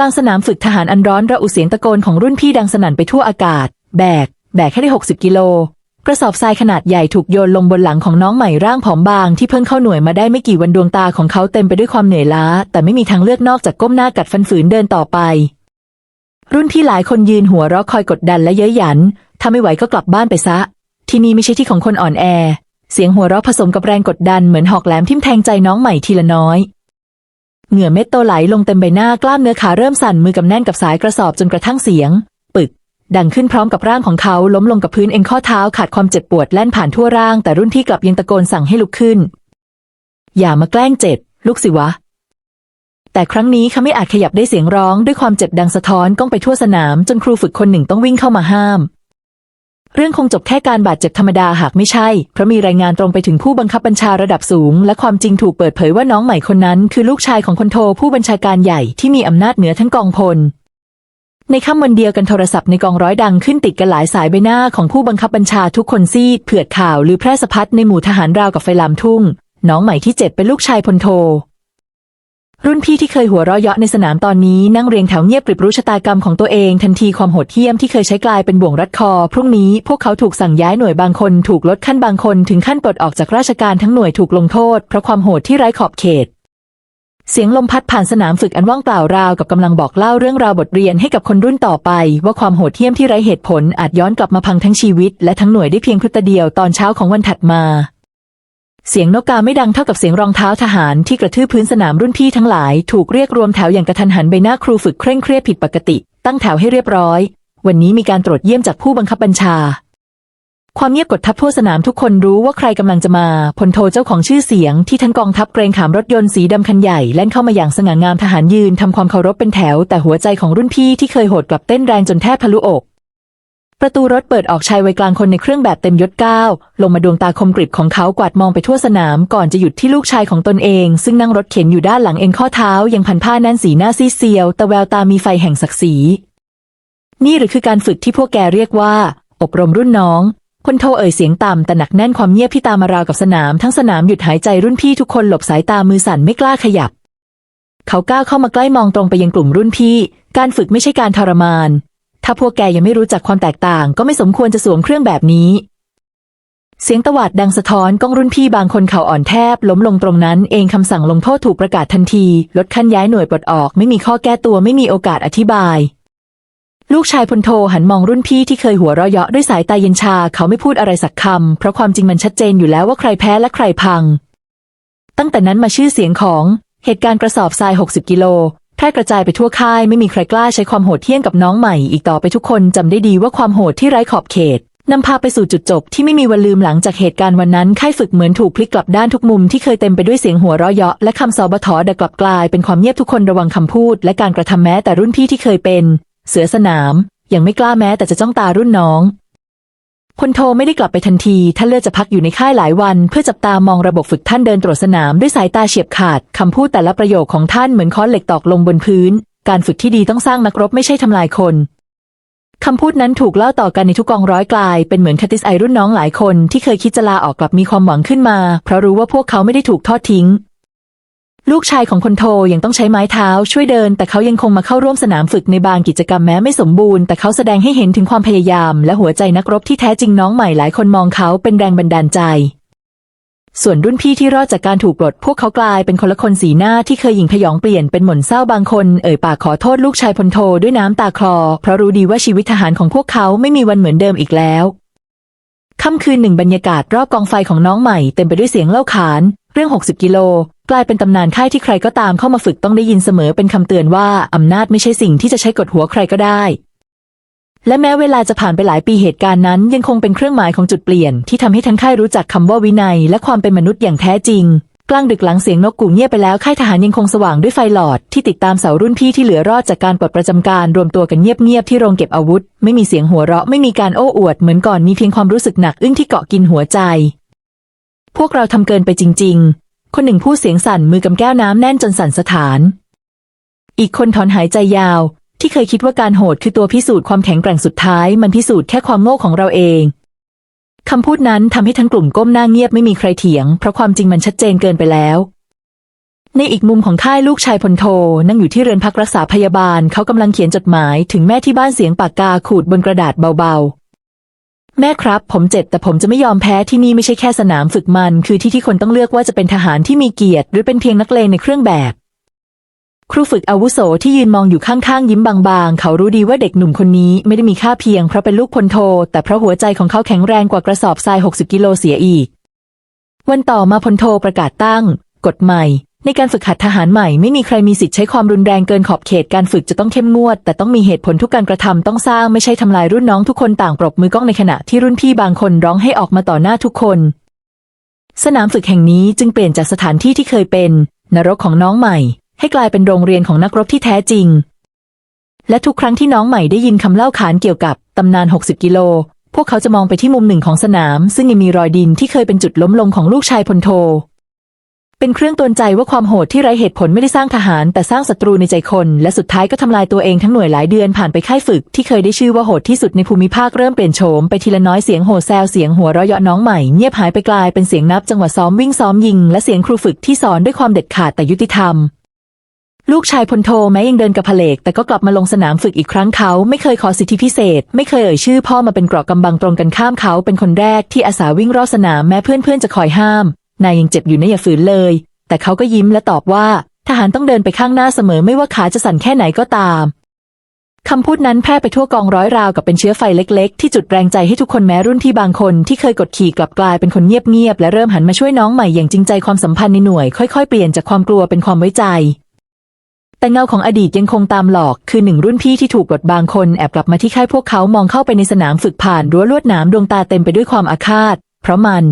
กลางสนามฝึกทหารอันร้อนระอุเสียงตะโกนของรุ่นพี่ดังสนั่นไปทั่วอากาศ แบก แบกแค่ได้หกสิบกิโล กระสอบทรายขนาดใหญ่ถูกโยนลงบนหลังของน้องใหม่ร่างผอมบางที่เพิ่งเข้าหน่วยมาได้ไม่กี่วันดวงตาของเขาเต็มไปด้วยความเหนื่อยล้า แต่ไม่มีทางเลือกนอกจากก้มหน้ากัดฟันฝืนเดินต่อไป รุ่นพี่หลายคนยืนหัวเราะคอยกดดันและเย้ยหยัน ถ้าไม่ไหวก็กลับบ้านไปซะ ที่นี่ไม่ใช่ที่ของคนอ่อนแอ เสียงหัวเราะผสมกับแรงกดดันเหมือนหอกแหลมทิ่มแทงใจน้องใหม่ทีละน้อย เหงื่อเม็ดโตไหลลงเต็มใบหน้ากล้ามเนื้อขาเริ่มสั่นมือกำแน่นกับสายกระสอบจนกระทั่งเสียง ปึก ดังขึ้นพร้อมกับร่างของเขาล้มลงกับพื้นเอ็นข้อเท้าขาดความเจ็บปวดแล่นผ่านทั่วร่าง แต่รุ่นพี่กลับยังตะโกนสั่งให้ลุกขึ้น อย่ามาแกล้งเจ็บ ลุกสิวะ แต่ครั้งนี้เขาไม่อาจขยับได้เสียงร้องด้วยความเจ็บดังสะท้อนก้องไปทั่วสนาม จนครูฝึกคนหนึ่งต้องวิ่งเข้ามาห้าม เรื่องคงจบแค่การบาดเจ็บธรรมดาหากไม่ใช่ เพราะมีรายงานตรงไปถึงผู้บังคับบัญชาระดับสูง และความจริงถูกเปิดเผยว่าน้องใหม่คนนั้น คือลูกชายของคนโทผู้บัญชาการใหญ่ที่มีอำนาจเหนือทั้งกองพล ในค่ำวันเดียวกันโทรศัพท์ในกองร้อยดังขึ้นติดกันหลายสายใบหน้าของผู้บังคับบัญชาทุกคนซีดเผือดข่าวหรือแพร่สะพัดในหมู่ทหารราวกับไฟลามทุ่ง น้องใหม่ที่เจ็บเป็นลูกชายพลโท รุ่นพี่ที่เคยหัวเราะเยาะในสนามตอนนี้นั่งเรียงแถวเงียบกริบรู้ชะตากรรมของตัวเองทันทีความโหดเหี้ยมที่เคยใช้กลายเป็นบ่วงรัดคอ พรุ่งนี้พวกเขาถูกสั่งย้ายหน่วยบางคนถูกลดขั้นบางคนถึงขั้นปลดออกจากราชการทั้งหน่วยถูกลงโทษเพราะความโหดที่ไร้ขอบเขต เสียงลมพัดผ่านสนามฝึกอันว่างเปล่าราวกับกำลังบอกเล่าเรื่องราวบทเรียนให้กับคนรุ่นต่อไป ว่าความโหดเหี้ยมที่ไร้เหตุผลอาจย้อนกลับมาพังทั้งชีวิตและทั้งหน่วยได้เพียงพริบตเดียวตอนเช้าของวันถัดมา เสียงนกกาไม่ดังเท่ากับเสียงรองเท้าทหารที่กระทืบพื้นสนามรุ่นพี่ทั้งหลาย ถูกเรียกรวมแถวอย่างกระทันหันใบหน้าครูฝึกเคร่งเครียดผิดปกติ ตั้งแถวให้เรียบร้อย วันนี้มีการตรวจเยี่ยมจากผู้บังคับบัญชา ความเงียบกดทับทั่วสนามทุกคนรู้ว่าใครกำลังจะมาพลโทเจ้าของชื่อเสียงที่ทั้งกองทัพเกรงขามรถยนต์สีดำคันใหญ่แล่นเข้ามาอย่างสง่างามทหารยืนทำความเคารพเป็นแถว แต่หัวใจของรุ่นพี่ที่เคยโหดกลับเต้นแรงจนแทบทะลุอก ประตูรถเปิดออกชายวัยกลางคนในเครื่องแบบเต็มยศก้าวลงมาดวงตาคมกริบของเขากวาดมองไปทั่วสนามก่อนจะหยุดที่ลูกชายของตนเอง ซึ่งนั่งรถเข็นอยู่ด้านหลังเอ็นข้อเท้า ยังพันผ้าแน่นสีหน้าซีเซียว แต่แววตามีไฟแห่งศักดิ์ศรี นี่หรือคือการฝึกที่พวกแกเรียกว่า อบรมรุ่นน้องคนโทเอ่ยเสียงต่ำแต่หนักแน่นความเงียบที่ตามมาราวกับสนาม ทั้งสนามหยุดหายใจรุ่นพี่ทุกคนหลบสายตามือสั่นไม่กล้าขยับ เขาก้าวเข้ามาใกล้มองตรงไปยังกลุ่มรุ่นพี่ การฝึกไม่ใช่การทรมาน ถ้าพวกแกยังไม่รู้จักความแตกต่าง ก็ไม่สมควรจะสวมเครื่องแบบนี้ เสียงตวาดดังสะท้อนก้องรุ่นพี่บางคนเขาอ่อนแทบ ล้มลงตรงนั้นเองคำสั่งลงโทษถูกประกาศทันที ลดขั้นย้ายหน่วยปลดออก ไม่มีข้อแก้ตัวไม่มีโอกาสอธิบาย ลูกชายพลโทหันมองรุ่นพี่ที่เคยหัวเราะเยาะด้วยสายตาเย็นชาเขาไม่พูดอะไรสักคำเพราะความจริงมันชัดเจนอยู่แล้วว่าใครแพ้และใครพัง ตั้งแต่นั้นมาชื่อเสียงของเหตุการณ์กระสอบทราย 60 กิโล แพร่กระจายไปทั่วค่ายไม่มีใครกล้าใช้ความโหดเหี้ยมกับน้องใหม่อีกต่อไปทุกคนจำได้ดีว่าความโหดที่ไร้ขอบเขตนำพาไปสู่จุดจบที่ไม่มีวันลืมหลังจากเหตุการณ์วันนั้นค่ายฝึกเหมือนถูกพลิกกลับด้านทุกมุมที่เคยเต็มไปด้วยเสียงหัวเราะเยาะและคำสอบถอดักลับกลายเป็นความเงียบทุกคนระวังคำพูด และการกระทำแม้แต่รุ่นพี่ที่เคยเป็น เสือสนาม ยังไม่กล้าแม้แต่จะจ้องตารุ่นน้อง พลโทไม่ได้กลับไปทันที ท่านเลือกจะพักอยู่ในค่ายหลายวัน เพื่อจับตามองระบบฝึกท่านเดินตรวจสนามด้วยสายตาเฉียบขาด คำพูดแต่ละประโยคของท่านเหมือนค้อนเหล็กตอกลงบนพื้น การฝึกที่ดีต้องสร้างนักรบไม่ใช่ทำลายคนคำพูดนั้นถูกเล่าต่อกันในทุกกองร้อยกลาย เป็นเหมือนคติสไอรุ่นน้องหลายคนที่เคยคิดจะลาออกกลับมีความหวังขึ้นมา เพราะรู้ว่าพวกเขาไม่ได้ถูกทอดทิ้ง ลูกชายของคนโทยังต้องใช้ไม้เท้าช่วยเดิน แต่เขายังคงมาเข้าร่วมสนามฝึกในบางกิจกรรมแม้ไม่สมบูรณ์แต่เขาแสดงให้เห็นถึงความพยายาม และหัวใจนักรบที่แท้จริงน้องใหม่หลายคนมองเขาเป็นแรงบันดาลใจ ส่วนรุ่นพี่ที่รอดจากการถูกปลด พวกเขากลายเป็นคนละคนสีหน้าที่เคยหยิ่งพยองเปลี่ยนเป็นหม่นเศร้าบางคนเอ่ยปากขอโทษลูกชายพลโทด้วยน้ำตาคลอ เพราะรู้ดีว่าชีวิตทหารของพวกเขาไม่มีวันเหมือนเดิมอีกแล้วค่ำคืนหนึ่งบรรยากาศรอบกองไฟของน้องใหม่เต็มไปด้วยเสียงเล่าขาน เรื่อง 60 กิโล กลายเป็นตำนานค่ายที่ใครก็ตามเข้ามาฝึกต้องได้ยินเสมอเป็นคำเตือนว่าอำนาจไม่ใช่สิ่งที่จะใช้กดหัวใครก็ได้ และแม้เวลาจะผ่านไปหลายปีเหตุการณ์นั้น ยังคงเป็นเครื่องหมายของจุดเปลี่ยนที่ทำให้ทั้งค่ายรู้จักคำว่าวินัย และความเป็นมนุษย์อย่างแท้จริงกลางดึกหลังเสียงนกกู่เงียบไปแล้วค่ายทหารยังคงสว่างด้วยไฟหลอด ที่ติดตามเสารุ่นพี่ที่เหลือรอดจากการปลดประจำการรวมตัวกันเงียบๆที่โรงเก็บอาวุธ ไม่มีเสียงหัวเราะไม่มีการโอ้อวดเหมือนก่อนมีเพียงความรู้สึกหนักอึ้งที่เกาะกินหัวใจ พวกเราทำเกินไปจริง ๆ คนหนึ่งพูดเสียงสั่นมือกำแก้วน้ำแน่นจนสั่นสะท้าน อีกคนถอนหายใจยาว ที่เคยคิดว่าการโหดคือตัวพิสูจน์ความแข็งแกร่งสุดท้าย มันพิสูจน์แค่ความโง่ของเราเองคำพูดนั้นทำให้ทั้งกลุ่มก้มหน้าเงียบไม่มีใครเถียง เพราะความจริงมันชัดเจนเกินไปแล้ว ในอีกมุมของค่ายลูกชายพลโท นั่งอยู่ที่เรือนพักรักษาพยาบาลเขากำลังเขียนจดหมายถึงแม่ที่บ้านเสียงปากกาขูดบนกระดาษเบาๆ แม่ครับ ผมเจ็บแต่ผมจะไม่ยอมแพ้ที่นี่ไม่ใช่แค่สนามฝึกมัน คือที่ที่คนต้องเลือกว่าจะเป็นทหารที่มีเกียรติ หรือเป็นเพียงนักเลงในเครื่องแบบ ครูฝึกอาวุโสที่ยืนมองอยู่ข้างๆยิ้มบางๆ เขารู้ดีว่าเด็กหนุ่มคนนี้ไม่ได้มีค่าเพียงเพราะเป็นลูกพลโท แต่เพราะหัวใจของเขาแข็งแรงกว่ากระสอบทราย 60 กิโลเสียอีก วันต่อมาพลโทประกาศตั้ง กฎใหม่ ในการฝึกหัดทหารใหม่ไม่มีใครมีสิทธิ์ใช้ความรุนแรงเกินขอบเขตการฝึกจะต้องเข้มงวด แต่ต้องมีเหตุผลทุกการกระทำต้องสร้างไม่ใช่ทำลายรุ่นน้องทุกคนต่างปรบมือก้องในขณะที่รุ่นพี่บางคนร้องให้ออกมาต่อหน้าทุกคน สนามฝึกแห่งนี้จึงเปลี่ยนจากสถานที่ที่เคยเป็น นรกของน้องใหม่ ให้กลายเป็นโรงเรียนของนักรบที่แท้จริง และทุกครั้งที่น้องใหม่ได้ยินคำเล่าขานเกี่ยวกับตำนาน 60 กิโล พวกเขาจะมองไปที่มุมหนึ่งของสนาม ซึ่งยังมีรอยดินที่เคยเป็นจุดล้มลงของลูกชายพลโท เป็นเครื่องตือนใจว่าความโหดที่ไร้เหตุผลไม่ได้สร้างทหาร แต่สร้างศัตรูในใจคน และสุดท้ายก็ทำลายตัวเองทั้งหน่วยหลายเดือนผ่านไปค่ายฝึกที่เคยได้ชื่อว่าโหดที่สุดในภูมิภาคเริ่มเปลี่ยนโฉมไปทีละน้อยเสียงโห่แซวเสียงหัวเราะเยาะน้องใหม่เงียบหายไปกลายเป็นเสียงนับจังหวะซ้อมวิ่งซ้อมยิง และเสียงครูฝึกที่สอนด้วยความเด็ดขาดแต่ยุติธรรมลูกชายพลโทแม้ยังเดินกับพะเลก แต่ก็กลับมาลงสนามฝึกอีกครั้งเขาไม่เคยขอสิทธิพิเศษ ไม่เคยเอ่ยชื่อพ่อมาเป็นเกราะกำบังตรงกันข้ามเขาเป็นคนแรกที่อาสาวิ่งรอบสนามแม้เพื่อนๆจะคอยห้าม นายยังเจ็บอยู่นะอย่าฝืนเลย แต่เขาก็ยิ้มและตอบว่า ทหารต้องเดินไปข้างหน้าเสมอไม่ว่าขาจะสั่นแค่ไหนก็ตามคำพูดนั้นแพร่ไปทั่วกองร้อยราวกับเป็นเชื้อไฟเล็กๆ ที่จุดแรงใจให้ทุกคนแม้รุ่นที่บางคนที่เคยกดขี่กลับกลายเป็นคนเงียบๆและเริ่มหันมาช่วยน้องใหม่อย่างจริงใจความสัมพันธ์ในหน่วยค่อยๆเปลี่ยนจากความกลัวเป็นความไว้ใจ แต่เงาของอดีตยังคงตามหลอก คือหนึ่งรุ่นพี่ที่ถูกกดบางคนแอบกลับมาที่ค่ายพวกเขามองเข้าไปในสนามฝึกผ่านรั้วลวดหนามดวงตาเต็มไปด้วยความอาฆาต เพราะมัน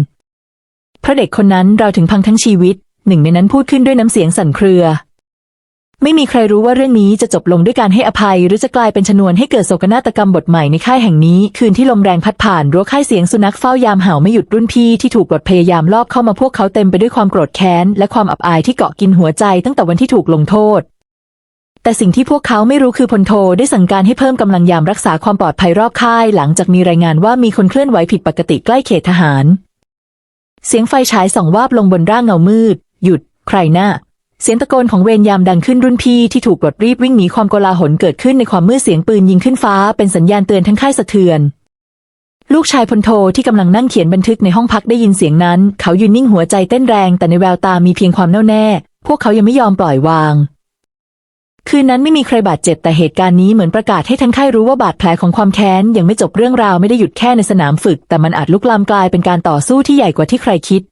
พราะเด็กคนนั้นเราถึงพังทั้งชีวิต หนึ่งในนั้นพูดขึ้นด้วยน้ำเสียงสั่นเครือ ไม่มีใครรู้ว่าเรื่องนี้จะจบลงด้วยการให้อภัย หรือจะกลายเป็นชนวนให้เกิดโศกนาฏกรรมบทใหม่ในค่ายแห่งนี้ คืนที่ลมแรงพัดผ่านรั้วค่ายเสียงสุนัขเฝ้ายามเห่าไม่หยุดรุ่นพี่ที่ถูกกดพยายามลอบเข้ามาพวกเขาเต็มไปด้วยความโกรธแค้นและความอับอายที่เกาะกินหัวใจตั้งแต่วันที่ถูกลงโทษแต่สิ่งที่พวกเขาไม่รู้คือพลโทได้สั่งการให้เพิ่มกำลังยามรักษาความปลอดภัยรอบค่าย หลังจากมีรายงานว่ามีคนเคลื่อนไหวผิดปกติใกล้เขตทหาร เสียงไฟฉายส่องวาบลงบนร่างเงามืด หยุด ใครหน้า เสียงตะโกนของเวรยามดังขึ้นรุ่นพี่ที่ถูกปลดรีบวิ่งหนีความโกลาหลเกิดขึ้นในความมืดเสียงปืนยิงขึ้นฟ้าเป็นสัญญาณเตือนทั้งค่ายสะเทือน ลูกชายพลโทที่กำลังนั่งเขียนบันทึกในห้องพักได้ยินเสียงนั้น เขายืนนิ่งหัวใจเต้นแรง แต่ในแววตามีเพียงความแน่วแน่ พวกเขายังไม่ยอมปล่อยวาง คืนนั้นไม่มีใครบาดเจ็บแต่เหตุการณ์นี้เหมือนประกาศให้ทั้งค่ายรู้ว่าบาดแผลของความแค้นยังไม่จบเรื่องราวไม่ได้หยุดแค่ในสนามฝึก แต่มันอาจลุกลามกลายเป็นการต่อสู้ที่ใหญ่กว่าที่ใครคิด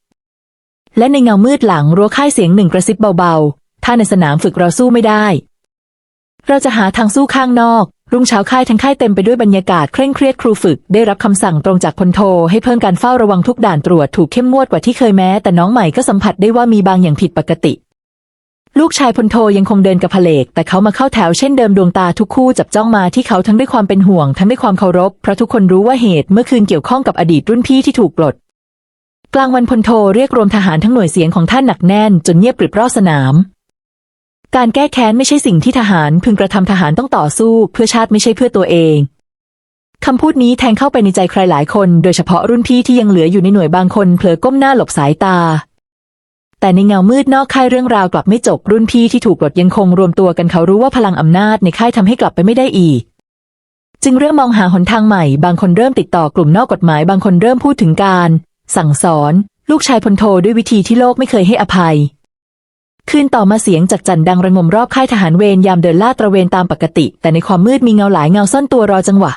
และในเงามืดหลังรั้วค่ายเสียงหนึ่งกระซิบเบาๆ ถ้าในสนามฝึกเราสู้ไม่ได้ เราจะหาทางสู้ข้างนอก รุ่งเช้าค่ายทั้งค่ายเต็มไปด้วยบรรยากาศเคร่งเครียดครูฝึกได้รับคำสั่งตรงจากพลโทให้เพิ่มการเฝ้าระวังทุกด่านตรวจถูกเข้มงวดกว่าที่เคยแม้ แต่น้องใหม่ก็สัมผัสได้ว่ามีบางอย่างผิดปกติ ลูกชายพลโทยังคงเดินกับพเลก แต่เขามาเข้าแถวเช่นเดิมดวงตาทุกคู่จับจ้องมาที่เขาทั้งด้วยความเป็นห่วงทั้งด้วยความเคารพเพราะทุกคนรู้ว่าเหตุเมื่อคืนเกี่ยวข้องกับอดีตรุ่นพี่ที่ถูกปลด กลางวันพลโทเรียกรวมทหารทั้งหน่วยเสียงของท่านหนักแน่น จนเงียบกริบรอบสนาม การแก้แค้นไม่ใช่สิ่งที่ทหารพึงกระทำทหารต้องต่อสู้ เพื่อชาติไม่ใช่เพื่อตัวเองคำพูดนี้แทงเข้าไปในใจใครหลายคน โดยเฉพาะรุ่นพี่ที่ยังเหลืออยู่ในหน่วยบางคนเผลอก้มหน้าหลบสายตา แต่ในเงามืดนอกค่ายเรื่องราวกลับไม่จบรุ่นพี่ที่ถูกปลดยังคงรวมตัวกันเขารู้ว่าพลังอำนาจในค่ายทำให้กลับไปไม่ได้อีก จึงเริ่มมองหาหนทางใหม่ บางคนเริ่มติดต่อกลุ่มนอกกฎหมาย บางคนเริ่มพูดถึงการ สั่งสอน ลูกชายพลโทด้วยวิธีที่โลกไม่เคยให้อภัย คืนต่อมาเสียงจากจันดังระงมรอบค่ายทหารเวรยามเดินลาดตระเวนตามปกติ แต่ในความมืดมีเงาหลายเงาซ่อนตัวรอจังหวะ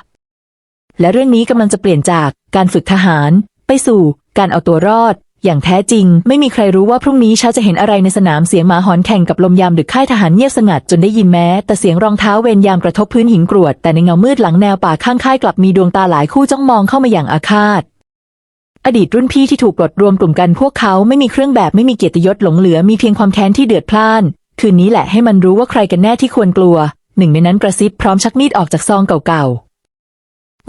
และเรื่องนี้กำลังจะเปลี่ยนจากการฝึกทหาร ไปสู่การเอาตัวรอด อย่างแท้จริง ไม่มีใครรู้ว่าพรุ่งนี้เช้าจะเห็นอะไรในสนามเสียงหมาหอนแข่งกับลมยามดึกค่ายทหารเงียบสงัดจนได้ยินแม้ แต่เสียงรองเท้าเวรยามกระทบพื้นหินกรวด แต่ในเงามืดหลังแนวป่าข้างค่ายกลับมีดวงตาหลายคู่จ้องมองเข้ามาอย่างอาฆาต อดีตรุ่นพี่ที่ถูกปลดรวมกลุ่มกันพวกเขาไม่มีเครื่องแบบไม่มีเกียรติยศหลงเหลือมีเพียงความแค้นที่เดือดพล่าน คืนนี้แหละให้มันรู้ว่าใครกันแน่ที่ควรกลัว หนึ่งในนั้นกระซิบพร้อมชักมีดออกจากซองเก่าๆ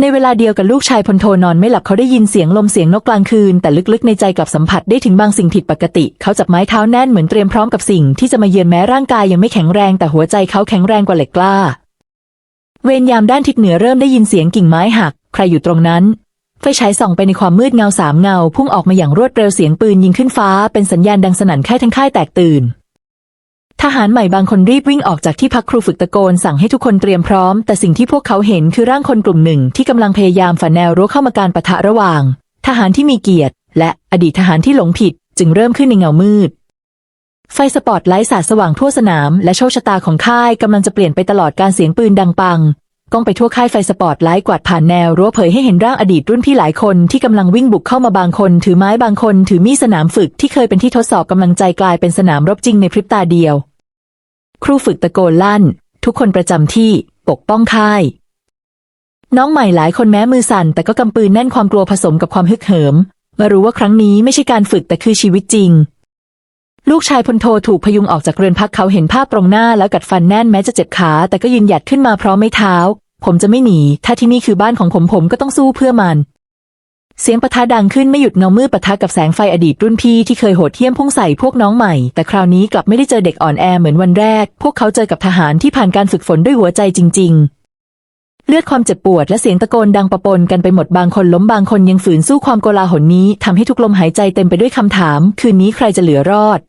ในเวลาเดียวกับลูกชายพลโทนอนไม่หลับเขาได้ยินเสียงลมเสียงนกกลางคืน แต่ลึกๆในใจกลับสัมผัสได้ถึงบางสิ่งผิดปกติ เขาจับไม้เท้าแน่นเหมือนเตรียมพร้อมกับสิ่งที่จะมาเยือนแม้ร่างกายยังไม่แข็งแรงแต่หัวใจเขาแข็งแรงกว่าเหล็กกล้า เวรยามด้านทิศเหนือเริ่มได้ยินเสียงกิ่งไม้หัก ใครอยู่ตรงนั้นไฟฉายส่องไปในความมืดเงาสามเงา พุ่งออกมาอย่างรวดเร็วเสียงปืนยิงขึ้นฟ้าเป็นสัญญาณดังสนั่นค่ายทั้งค่ายแตกตื่น ทหารใหม่บางคนรีบวิ่งออกจากที่พักครูฝึกตะโกนสั่งให้ทุกคนเตรียมพร้อม แต่สิ่งที่พวกเขาเห็นคือร่างคนกลุ่มหนึ่งที่กำลังพยายามฝันแนวรั้วเข้ามาการปะทะระหว่าง ทหารที่มีเกียรติ และอดีตทหารที่หลงผิด จึงเริ่มขึ้นในเงามืด ไฟสปอตไลท์สาดสว่างทั่วสนาม และโชคชะตาของค่ายกำลังจะเปลี่ยนไปตลอดการเสียงปืนดังปังกล้องไปทั่วค่ายไฟสปอตไลท์กวาดผ่านแนวรั้วเผยให้เห็นร่างอดีตรุ่นพี่หลายคนที่กำลังวิ่งบุกเข้ามาบางคน ถือไม้บางคน ถือมีดสนามฝึกที่เคยเป็นที่ทดสอบกำลังใจกลายเป็นสนามรบจริงในพริบตาเดียว ครูฝึกตะโกนลั่น ทุกคนประจำที่ปกป้องค่าย น้องใหม่หลายคนแม้มือสั่น แต่ก็กำปืนแน่นความกลัวผสมกับความฮึกเหิมมื่รู้ว่าครั้งนี้ไม่ใช่การฝึกแต่คือชีวิตจริง ลูกชายพลโทถูกพยุงออกจากเรือนพักเขาเห็นภาพตรงหน้าแล้วกัดฟันแน่นแม้จะเจ็บขา แต่ก็ยืนหยัดขึ้นมาพร้อมไม่เท้า ผมจะไม่หนี ถ้าที่นี่คือบ้านของผมผมก็ต้องสู้เพื่อมัน เสียงปะทะดังขึ้นไม่หยุดเงามืดปะทะกับแสงไฟอดีตรุ่นพี่ที่เคยโหดเหี้ยมพุ่งใส่พวกน้องใหม่ แต่คราวนี้กลับไม่ได้เจอเด็กอ่อนแอเหมือนวันแรก พวกเขาเจอกับทหารที่ผ่านการฝึกฝนด้วยหัวใจจริง ๆเลือดความเจ็บปวดและเสียงตะโกนดังประปนกันไปหมดบางคนล้มบางคนยังฝืนสู้ความโกลาหลนี้ทำให้ทุกลมหายใจเต็มไปด้วยคำถาม คืนนี้ใครจะเหลือรอด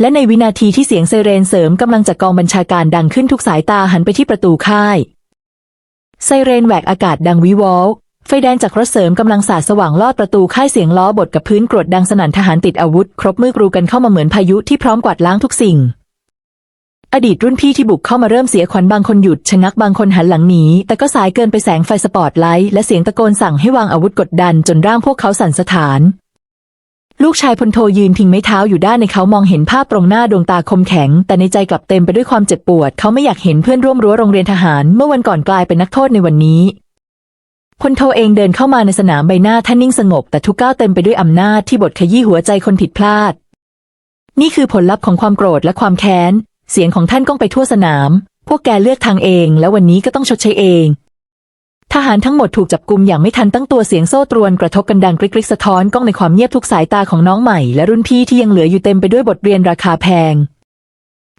และในวินาทีที่เสียงไซเรนเสริมกำลังจากกองบัญชาการดังขึ้นทุกสายตาหันไปที่ประตูค่าย ไซเรนแหวกอากาศดังวิวอล ไฟแดงจากรถเสริมกำลังสาดสว่างลอดประตูค่ายเสียงล้อบดกับพื้นกรวดดังสนั่นทหารติดอาวุธ ครบมือกรูกันเข้ามาเหมือนพายุที่พร้อมกวาดล้างทุกสิ่ง อดีตรุ่นพี่ที่บุกเข้ามาเริ่มเสียขวัญบางคนหยุดชะงักบางคนหันหลังหนีแต่ก็สายเกินไปแสงไฟสปอตไลท์และเสียงตะโกนสั่งให้วางอาวุธกดดันจนร่างพวกเขาสั่นสะท้าน ลูกชายพลโทยืนพิงไม้เท้าอยู่ด้านในเขามองเห็นภาพตรงหน้าดวงตาคมแข็ง แต่ในใจกลับเต็มไปด้วยความเจ็บปวด เขาไม่อยากเห็นเพื่อนร่วมรั้วโรงเรียนทหาร เมื่อวันก่อนกลายเป็นนักโทษในวันนี้ พลโทเองเดินเข้ามาในสนามใบหน้าท่านนิ่งสงบ แต่ทุกก้าวเต็มไปด้วยอำนาจที่บดขยี้หัวใจคนผิดพลาด นี่คือผลลัพธ์ของความโกรธและความแค้น เสียงของท่านก้องไปทั่วสนาม พวกแกเลือกทางเอง แล้ววันนี้ก็ต้องชดใช้เอง ทหารทั้งหมดถูกจับกุมอย่างไม่ทันตั้งตัวเสียงโซ่ตรวนกระทบกันดังกริกริกสะท้อนก้องในความเงียบทุกสายตาของน้องใหม่และรุ่นพี่ที่ยังเหลืออยู่เต็มไปด้วยบทเรียนราคาแพง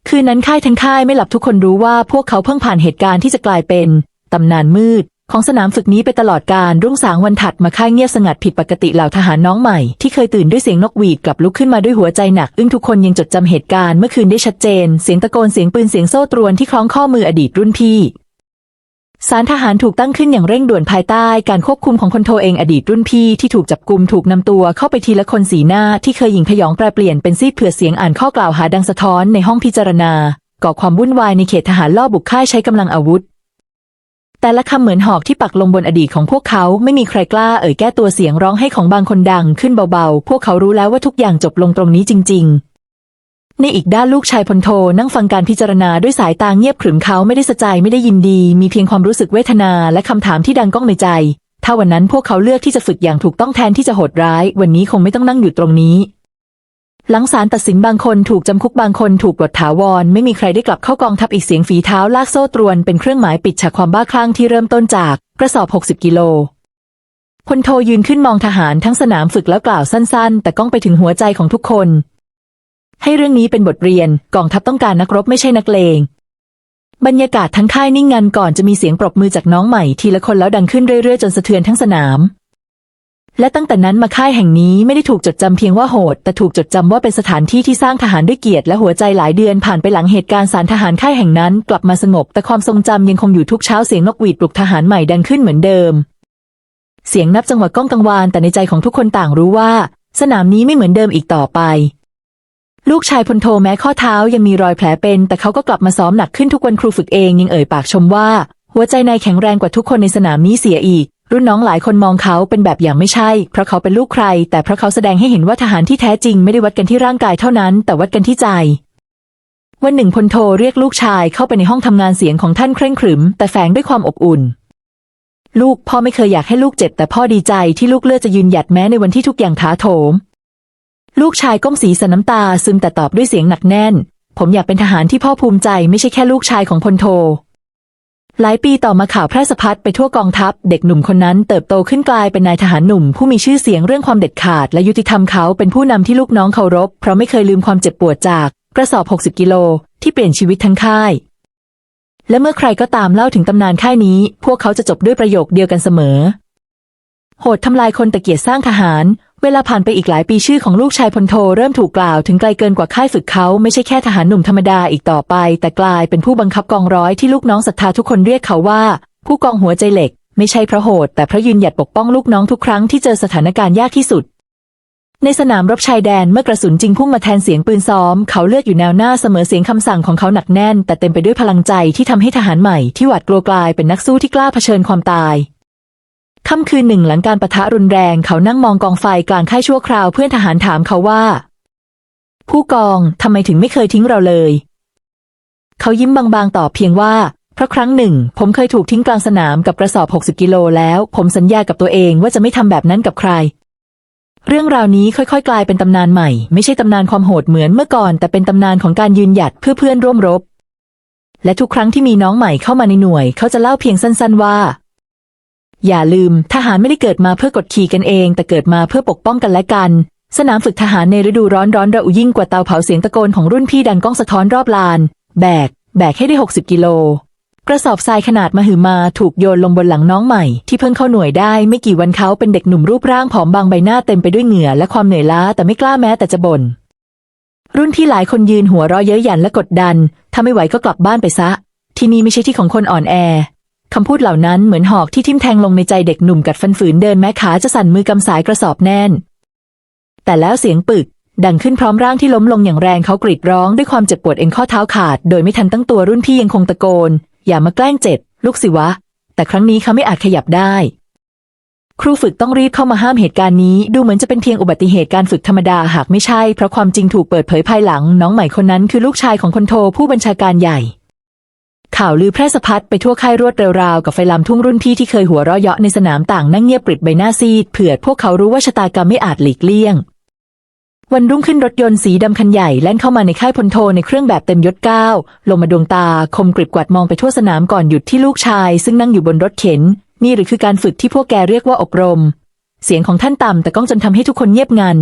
คืนนั้นค่ายทั้งค่ายไม่หลับทุกคนรู้ว่าพวกเขาเพิ่งผ่านเหตุการณ์ที่จะกลายเป็นตำนานมืด ของสนามฝึกนี้ไปตลอดการรุ่งสางวันถัดมาค่ายเงียบสงัดผิดปกติเหล่าทหารน้องใหม่ที่เคยตื่นด้วยเสียงนกหวีดกลับลุกขึ้นมาด้วยหัวใจหนัก อึ้งทุกคนยังจดจำเหตุการณ์เมื่อคืนได้ชัดเจน เสียงตะโกนเสียงปืนเสียงโซ่ตรวนที่คล้องข้อมืออดีตรุ่นพี่ศาลทหารถูกตั้งขึ้นอย่างเร่งด่วนภายใต้การควบคุมของคนโทเองอดีตรุ่นพี่ที่ถูกจับกลุมถูกนำตัวเข้าไปทีละคนสีหน้าที่เคยหยิ่งพยองแปรเปลี่ยนเป็นซีดเผื่อเสียงอ่านข้อกล่าวหาดังสะท้อนในห้องพิจารณา ก่อความวุ่นวายในเขตทหารล่อบุกค่ายใช้กำลังอาวุธ แต่ละคำเหมือนหอกที่ปักลงบนอดีตของพวกเขาไม่มีใครกล้าเอ่ยแก้ตัวเสียงร้องให้ของบางคนดังขึ้นเบาๆ พวกเขารู้แล้วว่าทุกอย่างจบลงตรงนี้จริง ๆ ในอีกด้านลูกชายพลโทนั่งฟังการพิจารณาด้วยสายตาเงียบขรึมเขาไม่ได้สะใจไม่ได้ยินดี มีเพียงความรู้สึกเวทนาและคำถามที่ดังก้องในใจ ถ้าวันนั้นพวกเขาเลือกที่จะฝึกอย่างถูกต้องแทนที่จะโหดร้าย วันนี้คงไม่ต้องนั่งอยู่ตรงนี้ หลังศาลตัดสินบางคนถูกจำคุกบางคนถูกปลดถาวร ไม่มีใครได้กลับเข้ากองทัพอีกเสียงฝีเท้าลากโซ่ตรวนเป็นเครื่องหมายปิดฉากความบ้าคลั่งที่เริ่มต้นจากกระสอบ 60 กิโลพลโทยืนขึ้นมองทหารทั้งสนามฝึกแล้วกล่าวสั้นๆ แต่ก้องไปถึงหัวใจของทุกคน ให้เรื่องนี้เป็นบทเรียนกองทัพต้องการนักรบไม่ใช่นักเลง บรรยากาศทั้งค่ายนิ่งงันก่อนจะมีเสียงปรบมือจากน้องใหม่ทีละคนแล้วดังขึ้นเรื่อยๆ จนสะเทือนทั้งสนาม และตั้งแต่นั้นมาค่ายแห่งนี้ไม่ได้ถูกจดจำเพียงว่าโหด แต่ถูกจดจำว่าเป็นสถานที่ที่สร้างทหารด้วยเกียรติและหัวใจหลายเดือนผ่านไปหลังเหตุการณ์สารทหารค่ายแห่งนั้น กลับมาสงบ แต่ความทรงจำยังคงอยู่ทุกเช้าเสียงนกหวีดปลุกทหารใหม่ดังขึ้นเหมือนเดิม เสียงนับจังหวะก้องกังวานแต่ในใจของทุกคนต่างรู้ว่า สนามนี้ไม่เหมือนเดิมอีกต่อไป ลูกชายพลโทแม้ข้อเท้ายังมีรอยแผลเป็น แต่เขาก็กลับมาซ้อมหนักขึ้นทุกวันครูฝึกเองยังเอ่ยปากชมว่า หัวใจนายแข็งแรงกว่าทุกคนในสนามนี้เสียอีก รุ่นน้องหลายคนมองเขาเป็นแบบอย่างไม่ใช่ เพราะเขาเป็นลูกใคร แต่เพราะเขาแสดงให้เห็นว่าทหารที่แท้จริงไม่ได้วัดกันที่ร่างกายเท่านั้น แต่วัดกันที่ใจ วันหนึ่งพลโทเรียกลูกชายเข้าไปในห้องทำงานเสียงของท่านเคร่งขรึม แต่แฝงด้วยความอบอุ่น ลูกพ่อไม่เคยอยากให้ลูกเจ็บ แต่พ่อดีใจที่ลูกเลือกจะยืนหยัดแม้ในวันที่ทุกอย่างท้าโถม ลูกชายก้มสีสนน้ำตาซึมแต่ตอบด้วยเสียงหนักแน่น ผมอยากเป็นทหารที่พ่อภูมิใจ ไม่ใช่แค่ลูกชายของพลโท หลายปีต่อมาข่าวแพร่สะพัดไปทั่วกองทัพ เด็กหนุ่มคนนั้นเติบโตขึ้นกลายเป็นนายทหารหนุ่ม ผู้มีชื่อเสียงเรื่องความเด็ดขาด และยุติธรรมเขาเป็นผู้นำที่ลูกน้องเคารพ เพราะไม่เคยลืมความเจ็บปวดจาก กระสอบ 60 กิโล ที่เปลี่ยนชีวิตทั้งค่าย และเมื่อใครก็ตามเล่าถึงตำนานค่ายนี้ พวกเขาจะจบด้วยประโยคเดียวกันเสมอ โหดทำลายคนตะเกียรสร้างทหาร เวลาผ่านไปอีกหลายปีชื่อของลูกชายพลโทเริ่มถูกกล่าวถึงไกลเกินกว่าค่ายฝึกเขาไม่ใช่แค่ทหารหนุ่มธรรมดาอีกต่อไป แต่กลายเป็นผู้บังคับกองร้อยที่ลูกน้องศรัทธาทุกคนเรียกเขาว่า ผู้กองหัวใจเหล็ก ไม่ใช่เพราะโหดแต่เพราะยืนหยัดปกป้องลูกน้องทุกครั้งที่เจอสถานการณ์ยากที่สุด ในสนามรบชายแดนเมื่อกระสุนจริงพุ่งมาแทนเสียงปืนซ้อม เขาเลือกอยู่แนวหน้าเสมอเสียงคำสั่งของเขาหนักแน่น แต่เต็มไปด้วยพลังใจที่ทำให้ทหารใหม่ที่หวาดกลัวกลายเป็นนักสู้ที่กล้าเผชิญความตาย ค่ำคืนหนึ่งหลังการประทะรุนแรงเขานั่งมองกองไฟกลางค่ายชั่วคราวเพื่อนทหารถามเขาว่า ผู้กองทำไมถึงไม่เคยทิ้งเราเลย เขายิ้มบางๆตอบเพียงว่า เพราะครั้งหนึ่ง ผมเคยถูกทิ้งกลางสนามกับกระสอบ 60 กิโลแล้ว ผมสัญญากับตัวเองว่าจะไม่ทำแบบนั้นกับใคร เรื่องราวนี้ค่อยๆ กลายเป็นตำนานใหม่ ไม่ใช่ตำนานความโหดเหมือนเมื่อก่อน แต่เป็นตำนานของการยืนหยัดเพื่อเพื่อนร่วมรบ และทุกครั้งที่มีน้องใหม่เข้ามาในหน่วย เขาจะเล่าเพียงสั้น ๆ ว่า อย่าลืมทหารไม่ได้เกิดมาเพื่อกดขี่กันเอง แต่เกิดมาเพื่อปกป้องกันและกัน สนามฝึกทหารในฤดูร้อนร้อนระอุยิ่งกว่าเตาเผาเสียงตะโกนของรุ่นพี่ดันก้องสะท้อนรอบลาน แบก แบกให้ได้ 60 กิโล กระสอบทรายขนาดมหึมาถูกโยนลงบนหลังน้องใหม่ ที่เพิ่งเข้าหน่วยได้ไม่กี่วันเขาเป็นเด็กหนุ่มรูปร่างผอมบางใบหน้าเต็มไปด้วยเหงื่อและความเหนื่อยล้าแต่ไม่กล้าแม้แต่จะบน่นรุ่นพี่หลายคนยืนหัวเราะเย้ยหยันและกดดัน ถ้าไม่ไหวก็กลับบ้านไปซะ ที่นี่ไม่ใช่ที่ของคนอ่อนแอ คำพูดเหล่านั้นเหมือนหอกที่ทิ่มแทงลงในใจเด็กหนุ่มกัดฟันฝืนเดินแม้ขาจะสั่นมือกำสายกระสอบแน่น แต่แล้วเสียงปึก ดังขึ้นพร้อมร่างที่ล้มลงอย่างแรงเขากรีดร้องด้วยความเจ็บปวดเอ็นข้อเท้าขาด โดยไม่ทันตั้งตัวรุ่นพี่ยังคงตะโกน อย่ามาแกล้งเจ็บ ลูกสิวะ แต่ครั้งนี้เขาไม่อาจขยับได้ ครูฝึกต้องรีบเข้ามาห้ามเหตุการณ์นี้ ดูเหมือนจะเป็นเพียงอุบัติเหตุการฝึกธรรมดาหากไม่ใช่เพราะความจริงถูกเปิดเผยภายหลัง น้องใหม่คนนั้นคือลูกชายของคนโทผู้บัญชาการใหญ่ ข่าวลือแพร่สะพัดไปทั่วค่ายรวดเร็วราวกับไฟลามทุ่งรุ่นพี่ที่เคยหัวเราะเยาะในสนามต่างนั่งเงียบปริดใบหน้าซีดเผื่อพวกเขารู้ว่าชะตากรรมไม่อาจหลีกเลี่ยง วันรุ่งขึ้นรถยนต์สีดำคันใหญ่แล่นเข้ามาในค่ายพลโทในเครื่องแบบเต็มยศเก้าลงมาดวงตาคมกริบกวาดมองไปทั่วสนามก่อนหยุดที่ลูกชาย ซึ่งนั่งอยู่บนรถเข็น นี่หรือคือการฝึกที่พวกแกเรียกว่าอบรม เสียงของท่านต่ำแต่ก้องจนทำให้ทุกคนเงียบงัน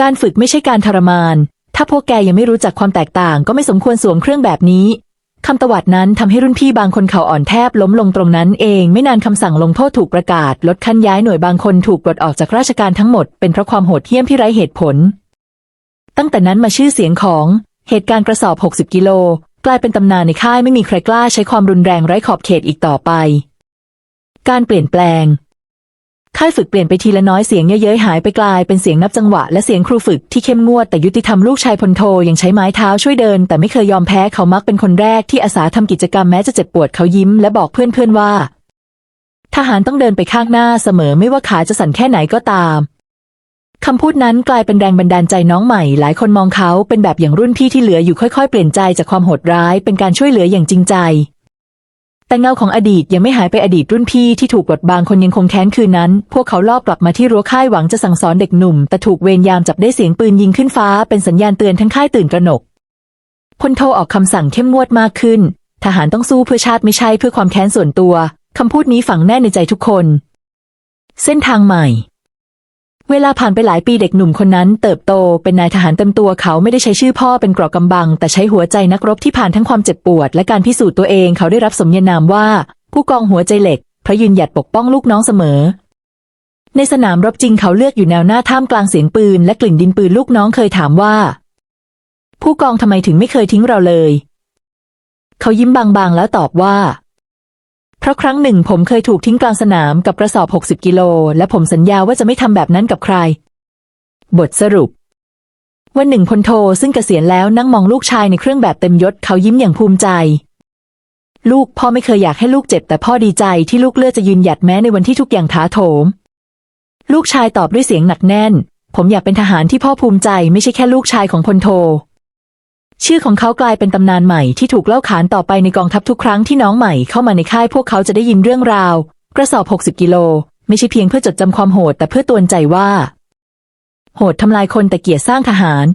การฝึกไม่ใช่การทรมาน ถ้าพวกแกยังไม่รู้จักความแตกต่าง ก็ไม่สมควรสวมเครื่องแบบนี้ คำตวาดนั้นทำให้รุ่นพี่บางคนเขาอ่อนแทบล้มลงตรงนั้นเอง ไม่นานคำสั่งลงโทษถูกประกาศ ลดขั้นย้ายหน่วยบางคนถูกปลดออกจากราชการทั้งหมดเป็นเพราะความโหดเหี้ยมที่ไร้เหตุผล ตั้งแต่นั้นมาชื่อเสียงของเหตุการณ์กระสอบ 60 กิโล กลายเป็นตำนานในค่ายไม่มีใครกล้าใช้ความรุนแรงไร้ขอบเขตอีกต่อไป การเปลี่ยนแปลง ค่ายฝึกเปลี่ยนไปทีละน้อยเสียงเย้ยๆหายไปกลายเป็นเสียงนับจังหวะและเสียงครูฝึกที่เข้มงวดแต่ยุติธรรมลูกชายพลโทยังใช้ไม้เท้าช่วยเดิน แต่ไม่เคยยอมแพ้เขามักเป็นคนแรกที่อาสาทำกิจกรรมแม้จะเจ็บปวดเขายิ้มและบอกเพื่อนๆว่า ทหารต้องเดินไปข้างหน้าเสมอไม่ว่าขาจะสั่นแค่ไหนก็ตามคำพูดนั้นกลายเป็นแรงบันดาลใจน้องใหม่ หลายคนมองเขาเป็นแบบอย่างรุ่นพี่ที่เหลืออยู่ค่อยๆ เปลี่ยนใจจากความโหดร้ายเป็นการช่วยเหลืออย่างจริงใจ แต่เงาของอดีตยังไม่หายไปอดีตรุ่นพี่ที่ถูกบดบางคนยังคงแค้นคืนนั้น พวกเขาลอบกลับมาที่รั้วค่ายหวังจะสั่งสอนเด็กหนุ่ม แต่ถูกเวรยามจับได้เสียงปืนยิงขึ้นฟ้าเป็นสัญญาณเตือนทั้งค่ายตื่นตระหนกพลโทออกคำสั่งเข้มงวดมากขึ้น ทหารต้องสู้เพื่อชาติไม่ใช่เพื่อความแค้นส่วนตัวคำพูดนี้ฝังแน่ในใจทุกคน เส้นทางใหม่ เวลาผ่านไปหลายปีเด็กหนุ่มคนนั้นเติบโตเป็นนายทหารเต็มตัวเขาไม่ได้ใช้ชื่อพ่อเป็นกราะกำบัง แต่ใช้หัวใจนักรบที่ผ่านทั้งความเจ็บปวด และการพิสูจน์ตัวเองเขาได้รับสมญานามว่า ผู้กองหัวใจเหล็กพระยืนหยัดปกป้องลูกน้องเสมอ ในสนามรบจริงเขาเลือกอยู่แนวหน้าท่ามกลางเสียงปืน และกลิ่นดินปืนลูกน้องเคยถามว่า ผู้กองทำไมถึงไม่เคยทิ้งเราเลย เขายิ้มบางๆแล้วตอบว่า เพราะครั้งหนึ่งผมเคยถูกทิ้งกลางสนามกับกระสอบ 60 กิโล และผมสัญญาว่าจะไม่ทำแบบนั้นกับใคร บทสรุป วันหนึ่งพลโทซึ่งเกษียณแล้วนั่งมองลูกชายในเครื่องแบบเต็มยศเขายิ้มอย่างภูมิใจ ลูกพ่อไม่เคยอยากให้ลูกเจ็บ แต่พ่อดีใจที่ลูกเลือกจะยืนหยัดแม้ในวันที่ทุกอย่างท้าโถม ลูกชายตอบด้วยเสียงหนักแน่น ผมอยากเป็นทหารที่พ่อภูมิใจ ไม่ใช่แค่ลูกชายของพลโท ชื่อของเขากลายเป็นตำนานใหม่ที่ถูกเล่าขานต่อไปในกองทัพทุกครั้งที่น้องใหม่เข้ามาในค่ายพวกเขาจะได้ยินเรื่องราว กระสอบ 60 กิโล ไม่ใช่เพียงเพื่อจดจำความโหด แต่เพื่อตวนใจว่า โหดทำลายคนแต่เกียรติสร้างทหาร